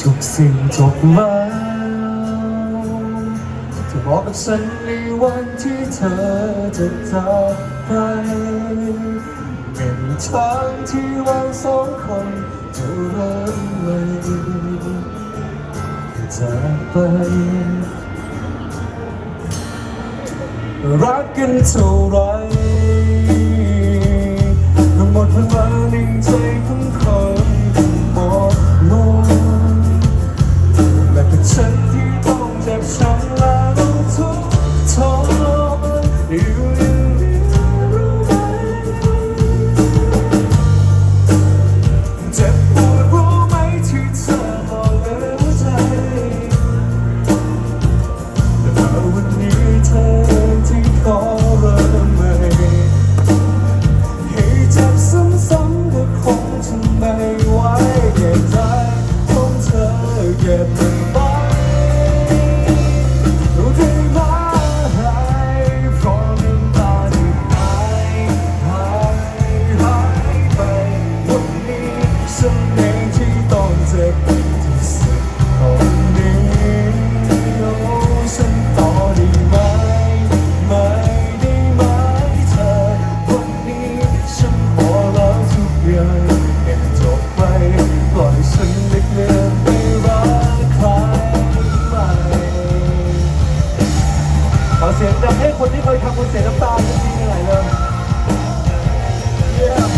ทุกสิ่งจบแล้วเธอบอกกับฉันในวันที่เธอจะจากไปเป็นทางที่เราสองคนจะเริ่มใหม่จากไปรักกันเท่าไร ย่างเก็บจบไปปล่อยฉันได้เลือนไปรักใครใหม่ขอเสียงดังให้คนที่เคยทำคนเสียน้ำตาจริงๆหน่อยเลย Yeah.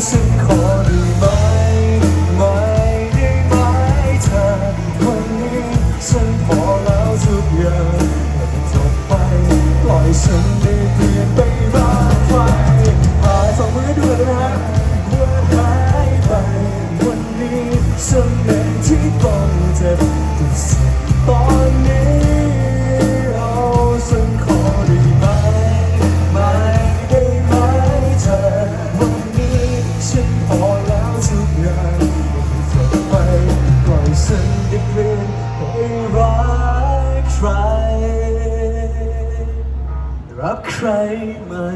อมฉันขอได้ไหมไม่ได้ไหมเธอวันนี้ฉันพอแล้วทุกอย่างให้มันจบไปปล่อยฉันได้เปลี่ยนไปรักใครหาสองมือด้วยนะฮะเพื่อหายไปวันนี้ฉันเองที่ต้องเจ็บที่สุดตอน ฉันได้เปลี่ยให้รักใคร รักใครใหม่